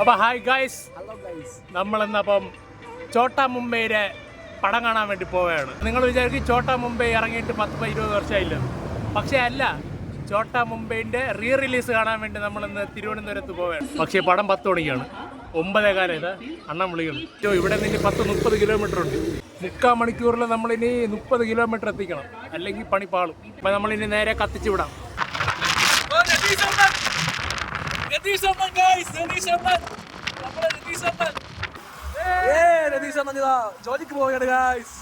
അപ്പൊ hi guys. Hello guys നമ്മളിന്നപ്പം ചോട്ടാ മുംബൈയിലെ പടം കാണാൻ വേണ്ടി പോവുകയാണ്. നിങ്ങൾ വിചാരിക്കും ചോട്ടാ മുംബൈ ഇറങ്ങിയിട്ട് പത്ത് പ- ഇരുപത് വർഷമായില്ല? പക്ഷേ അല്ല ചോട്ടാ മുംബൈന്റെ റീ റിലീസ് കാണാൻ വേണ്ടി നമ്മൾ ഇന്ന് തിരുവനന്തപുരത്ത് പോവുകയാണ്. പക്ഷേ പടം പത്ത് മണിക്കാണ്. ഒമ്പതേ കാലം ഇത്. അണ്ണം വിളിക്കണം ചോ ഇവിടെ നിന്ന് ഇനി പത്ത് മുപ്പത് കിലോമീറ്റർ ഉണ്ട്. മുക്കാൽ മണിക്കൂറിൽ നമ്മളിനി മുപ്പത് കിലോമീറ്റർ എത്തിക്കണം. അല്ലെങ്കിൽ പണി പാളും. അപ്പം നമ്മളിനി നേരെ കത്തിച്ചു വിടാം. ഏ രതീഷ് ഇതാ ജോലിക്ക് പോവുകയാണ് ഗൈസ്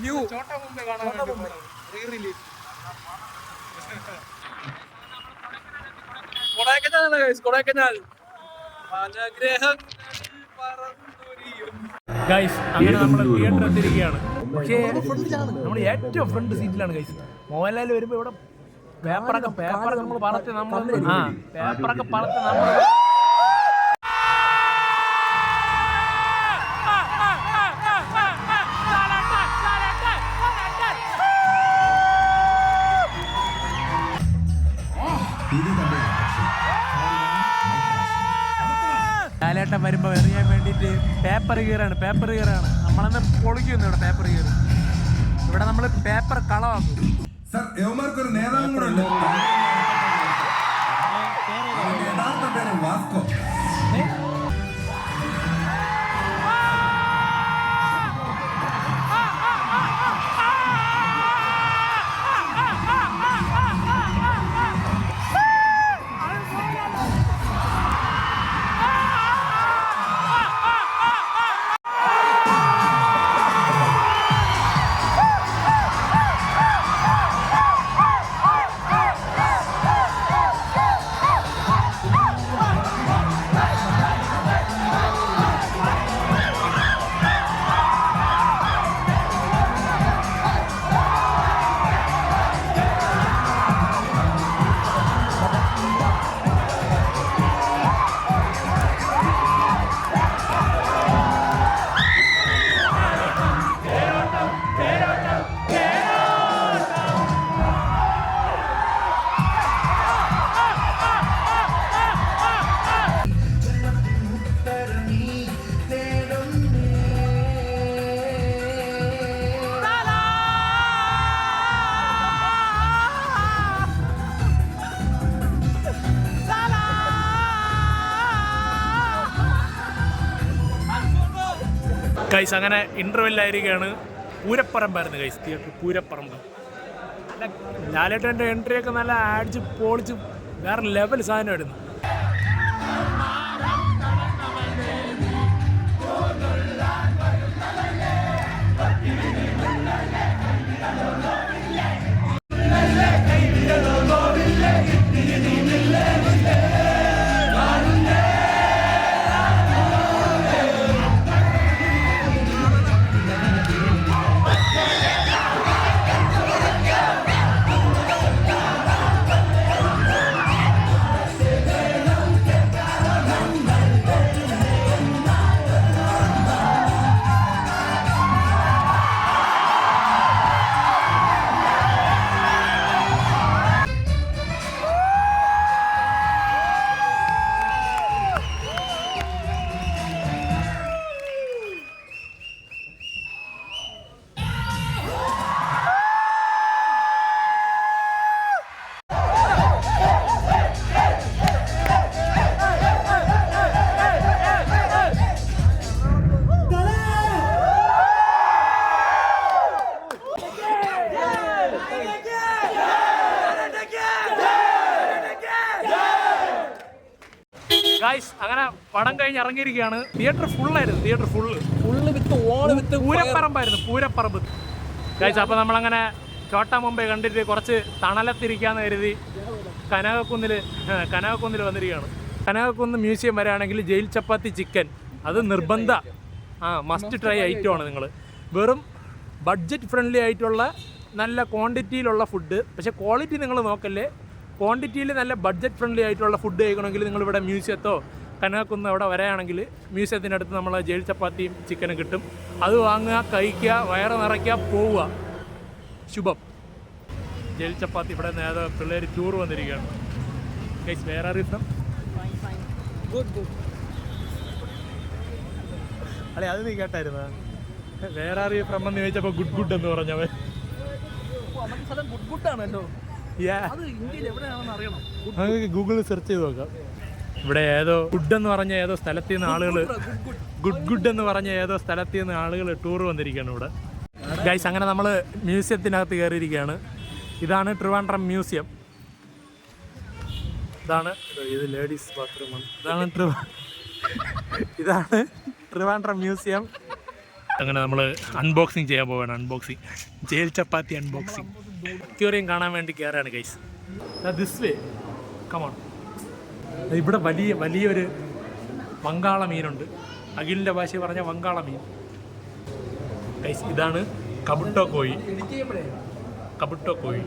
ന്യൂ ചോട്ട മുംബൈ കാണാൻ റീ റിലീസ് കൊടൈക്കനാലാണ് ഗൈസ് കൊടൈക്കനാൽ പറന്നുരിയും ഗൈസ് അങ്ങനെ നമ്മൾ തിയേറ്റർ എത്തിയിരിക്കുകയാണ് പക്ഷേ നമ്മൾ ഏറ്റവും ഫ്രണ്ട് സീറ്റിലാണ് ഗൈസ് മോഹൻലാൽ വരുമ്പോൾ ഇവിടെ പേപ്പറൊക്കെ പേപ്പറൊക്കെ നമ്മൾ പറത്ത് നമ്മൾ ആ പേപ്പറൊക്കെ പറത്ത് നമ്മൾ ലാലേട്ടൻ വരുമ്പോൾ എറിയാൻ വേണ്ടിയിട്ട് പേപ്പർ കീറാണ് പേപ്പർ കീറാണ്. നമ്മളന്ന് പൊളിക്കുന്നു ഇവിടെ പേപ്പർ കീറ്. ഇവിടെ നമ്മൾ പേപ്പർ കളവാക്കും. സർ യവന്മാർക്ക് ഒരു നേതാവും കൂടെ ഉണ്ട് അവന്റെ യഥാർത്ഥ പേര് വാസ്കോ ഗൈസ് അങ്ങനെ ഇന്റർവെല്ലായിരിക്കുകയാണ് പൂരപ്പറമ്പായിരുന്നു ഗൈസ് തിയേറ്റർ പൂരപ്പറമ്പ്. നല്ല ലാലേട്ടന്റെ എൻട്രി ഒക്കെ നല്ല അടിച്ച് പൊളിച്ച് വേറെ ലെവൽ സാധനമായിരുന്നു ഗൈസ് പടം കഴിഞ്ഞ് ഇറങ്ങിയിരിക്കുകയാണ്. Theatre ഫുള്ളായിരുന്നു theatre full full with all with പൂരപ്പറമ്പായിരുന്നു പൂരപ്പറമ്പ്. കഴിച്ച അപ്പോൾ നമ്മളങ്ങനെ ചോട്ട മുമ്പേ കണ്ടിട്ട് കുറച്ച് തണലത്തിരിക്കാന്ന് കരുതി കനകക്കുന്നിൽ കനകക്കുന്നിൽ വന്നിരിക്കുകയാണ്. കനകക്കുന്ന് മ്യൂസിയം വരാണെങ്കിൽ ജയിൽ ചപ്പാത്തി ചിക്കൻ. അത് നിർബന്ധ. ആ മസ്റ്റ് ട്രൈ ഐറ്റം ആണ് നിങ്ങൾ വെറും ബഡ്ജറ്റ് ഫ്രണ്ട്ലി ആയിട്ടുള്ള നല്ല ക്വാണ്ടിറ്റിയിലുള്ള ഫുഡ് പക്ഷേ ക്വാളിറ്റി നിങ്ങൾ നോക്കല്ലേ? ക്വാണ്ടിറ്റിയിൽ നല്ല ബഡ്ജറ്റ് ഫ്രണ്ട്ലി ആയിട്ടുള്ള ഫുഡ് കഴിക്കണമെങ്കിൽ നിങ്ങൾ ഇവിടെ മ്യൂസിയത്തോ കനകക്കുന്ന് അവിടെ വരാണെങ്കിൽ മ്യൂസിയത്തിനടുത്ത് നമ്മൾ ജയിൽ ചപ്പാത്തിയും ചിക്കനും കിട്ടും. അത് വാങ്ങുക കഴിക്കുക വയറ് നിറയ്ക്കുക പോവുക. ശുഭം. ജയിൽ ചപ്പാത്തി ഇവിടെ നേരെ പിള്ളേർ ടൂർ വന്നിരിക്കുകയാണ്. ഗൈസ് വേറെ ഗുഡ് അല്ലെ അത് നീ കേട്ടായിരുന്ന? വേറെ അറിയ ഫ്രം എന്ന് ചോദിച്ചപ്പോ ഗുഡ് ഗുഡ് എന്ന് പറഞ്ഞവൻ. ഗുഡ് ഗുഡ് ആണല്ലോ. ഗൂഗിളിൽ സെർച്ച് ചെയ്ത് നോക്കാം. ഇവിടെ ഏതോ ഗുഡ് എന്ന് പറഞ്ഞ ഏതോ സ്ഥലത്ത് നിന്ന് ആളുകൾ ഗുഡ് ഗുഡ് എന്ന് പറഞ്ഞ ഏതോ സ്ഥലത്ത് നിന്ന് ആളുകൾ ടൂർ വന്നിരിക്കുകയാണ് ഇവിടെ. ഗൈസ് അങ്ങനെ നമ്മൾ മ്യൂസിയത്തിനകത്ത് കയറിയിരിക്കുകയാണ്. ഇതാണ് ട്രിവാൻഡ്രം മ്യൂസിയം. ഇതാണ് ഇത് ലേഡീസ് ബാത്റൂമാണ് ഇതാണ് ട്രിവാ ഇതാണ് ട്രിവാൻഡ്രം മ്യൂസിയം. അങ്ങനെ നമ്മൾ അൺബോക്സിങ് ചെയ്യാൻ പോവുകയാണ് unboxing jail chapati unboxing aquarium കാണാൻ വേണ്ടി കയറാണ് guys this way come on ഇവിടെ വലിയ വലിയൊരു വങ്കാള മീനുണ്ട് അഖിലിന്റെ ഭാഷ പറഞ്ഞ വങ്കാള മീൻ ഇതാണ് കബുട്ടോ കോഴി. കബുട്ടോ കോഴി.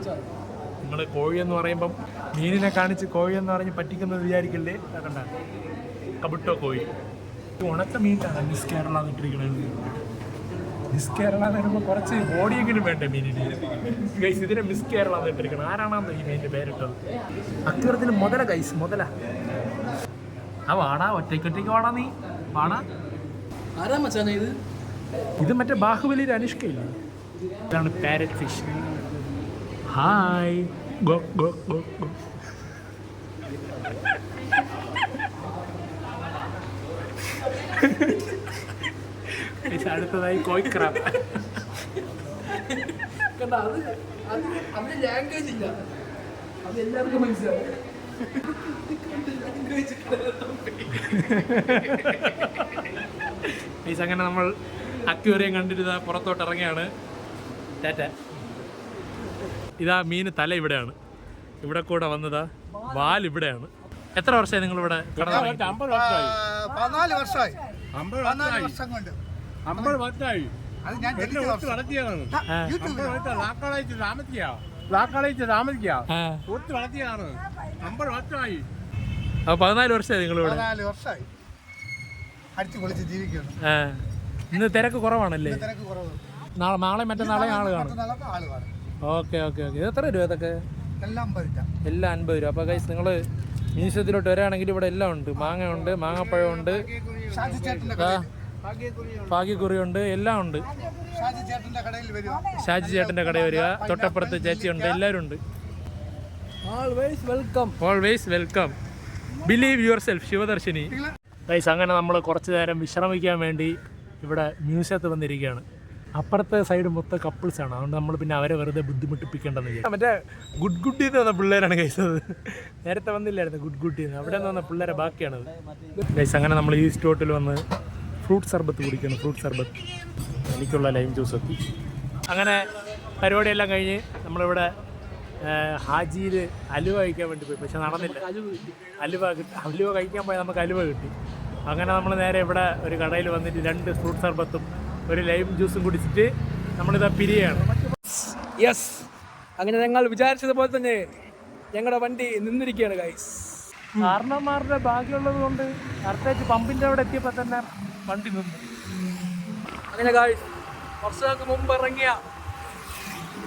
നിങ്ങൾ കോഴി എന്ന് പറയുമ്പം മീനിനെ കാണിച്ച് കോഴി എന്ന് പറഞ്ഞ് പറ്റിക്കുന്നത് വിചാരിക്കില്ലേ? കണ്ട. കബുട്ടോ കോഴി. ഉണക്ക മീൻ കേരള എന്നിട്ടിരിക്കണത് മിസ് കേരള എന്ന് പറയുമ്പോൾ കുറച്ച് ബോഡിയെങ്കിലും വേണ്ടേ മീനിന് ഗൈസ് ഇതിനെ മിസ് കേരള എന്ന് എന്നിട്ടിരിക്കണം ആരാണെന്ന് ഈ മീനിന്റെ പേരിട്ടത്? അക്കുറത്തിന് മുതല ഗൈസ് മുതല. ആ വാടാ ഒറ്റയ്ക്കൊറ്റയ്ക്ക് വാടാ നീ. വാടാ. ആരാ മച്ചാണ് ഇത്? ഇത് മറ്റേ ബാഹുബലിയുടെ അനുഷ്കയില്ല? ഇതാണ് parrot fish hi go go go go Guys, അടുത്തതായി കോയിക്രാബ് കണ്ട അത് അത് അതിന് ലാംഗ്വേജ് ഇല്ല. അത് എല്ലാവർക്കും മനസ്സിലാവും. ലാംഗ്വേജ് ഗൈസ് അങ്ങനെ നമ്മൾ അക്വേറിയം കണ്ടിരുന്ന പുറത്തോട്ട് ഇറങ്ങിയാണ്. ടാറ്റ. ഇതാ മീൻ തല ഇവിടെയാണ്. ഇവിടെ കൂടെ വന്നതാ വാൽ ഇവിടെയാണ്. എത്ര വർഷമായി നിങ്ങൾ ഇവിടെ പതിനാല് വർഷമായി. വർഷം കൊണ്ട്. അത് ഞാൻ യൂട്യൂബിൽ ലാക്കാളയച്ച് താമസിക്കുക. ലാക്കാളയച്ച് താമസിക്കുക. ഒത്ത് പതിനാല് വർഷമായി നിങ്ങൾ ഇവിടെ പതിനാല് വർഷമായി. അടിച്ചു പൊളിച്ച് ജീവിക്കുന്നു. ആ. ഇന്ന് തിരക്ക് കുറവാണല്ലേ? തിരക്ക് കുറവ്. നാളെ നാളെ മറ്റന്നാളെ ആൾ കാണും. മറ്റന്നാളൊക്കെ ആൾ കാണും. Okay okay okay. ഇത് എത്ര രൂപ ഇതൊക്കെ? എല്ലാം രൂപ. എല്ലാം അൻപത് രൂപ. അപ്പോൾ ഗൈസ് നിങ്ങൾ മ്യൂസിയത്തിലോട്ട് വരാണെങ്കിൽ ഇവിടെ എല്ലാം ഉണ്ട്. മാങ്ങ ഉണ്ട് മാങ്ങപ്പഴം ഉണ്ട് ഷാജി ചേട്ടന്റെ ആ, കടയിൽ ഭാഗ്യക്കുറി ഉണ്ട് എല്ലാം ഉണ്ട്. ഷാജി ചേട്ടന്റെ കടയിൽ വരിക. ഷാജി ചേട്ടന്റെ കടയിൽ വരിക. തൊട്ടപ്പുറത്ത് ചേച്ചി ഉണ്ട് എല്ലാവരും ഉണ്ട്. Always welcome believe yourself Shivadarshini. Guys അങ്ങനെ നമ്മൾ കുറച്ച് നേരം വിശ്രമിക്കാൻ വേണ്ടി ഇവിടെ മ്യൂസിയത്തിൽ വന്നിരിക്കുകയാണ്. അപ്പുറത്തെ സൈഡ് മൊത്തം കപ്പിൾസ് ആണ്. അതുകൊണ്ട് നമ്മൾ പിന്നെ അവരെ വെറുതെ ബുദ്ധിമുട്ടിപ്പിക്കേണ്ടെന്ന് വിചാരിച്ചു മറ്റേ ഗുഡ് ഗുഡ് എന്ന് വന്ന പിള്ളേരാണ് കഴിച്ചത് നേരത്തെ വന്നില്ലായിരുന്നു ഗുഡ് ഗുഡ് എന്ന്. അവിടെ നിന്ന് വന്ന പിള്ളേരെ ബാക്കിയാണത്. ഗൈസ് അങ്ങനെ നമ്മൾ ഈ സ്റ്റോട്ടിൽ വന്ന് ഫ്രൂട്ട് സർബത്ത് കുടിക്കുന്നു ഫ്രൂട്ട് സർബത്ത്. എനിക്കുള്ള ലൈം ജ്യൂസ് എത്തി അങ്ങനെ പരിപാടിയെല്ലാം കഴിഞ്ഞ് നമ്മളിവിടെ ഹാജിയിൽ അലുവ കഴിക്കാൻ വേണ്ടി പോയി പക്ഷെ നടന്നില്ല. അലുവ കിട്ടി. അലുവ കഴിക്കാൻ പോയാൽ നമുക്ക് അലുവ കിട്ടി. അങ്ങനെ നമ്മൾ നേരെ ഇവിടെ ഒരു കടയിൽ വന്നിട്ട് രണ്ട് ഫ്രൂട്ട് സർബത്തും ഒരു ലൈം ജ്യൂസും കുടിച്ചിട്ട് നമ്മളിതാ പിരിയാണ്. യെസ് അങ്ങനെ ഞങ്ങൾ വിചാരിച്ചതുപോലെ തന്നെ ഞങ്ങളുടെ വണ്ടി നിന്നിരിക്കുകയാണ് ഗൈസ് കാരണന്മാരുടെ ഭാഗ്യമുള്ളത് കൊണ്ട് കറക്റ്റായിട്ട് പമ്പിന്റെ അവിടെ എത്തിയപ്പോൾ തന്നെ വണ്ടി നിന്നു. അങ്ങനെ കാഴ്ച വർഷങ്ങൾക്ക് മുമ്പ് ഇറങ്ങിയ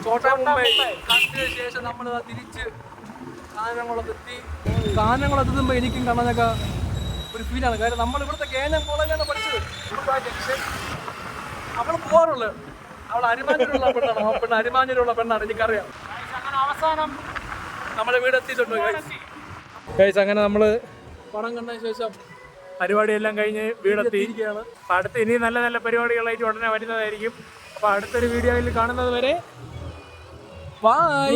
ചോട്ടാ മുംബൈ. കണ്ടതിന് ശേഷം നമ്മൾ തിരിച്ച് കാനംകുളത്ത് എത്തി. കാനംകുളത്ത് എത്തുമ്പോൾ എനിക്കും കണ്ണനൊക്കെ ഒരു ഫീലാണ് കാര്യം നമ്മൾ ഇവിടുത്തെ കേനം കോളേജാണ് പഠിച്ചത്. ജംഗ്ഷൻ അവൾ പോകാറുള്ളത് അവൾ അരിമാഞ്ഞിലുള്ള പെണ്ണാണ്. ആ പെണ്ണ് അരിമാഞ്ഞിലുള്ള പെണ്ണാണ് എനിക്കറിയാം. അങ്ങനെ അവസാനം നമ്മുടെ വീട് എത്തിയിട്ടുണ്ട് ഗൈസ് അങ്ങനെ നമ്മൾ പണം കണ്ടതിന് ശേഷം പരിപാടിയെല്ലാം കഴിഞ്ഞ് വീടെത്തി. അപ്പൊ അടുത്ത് ഇനി നല്ല നല്ല പരിപാടികളായിട്ട് ഉടനെ വരുന്നതായിരിക്കും. അപ്പോൾ അടുത്തൊരു വീഡിയോയിൽ കാണുന്നത് വരെ ബൈ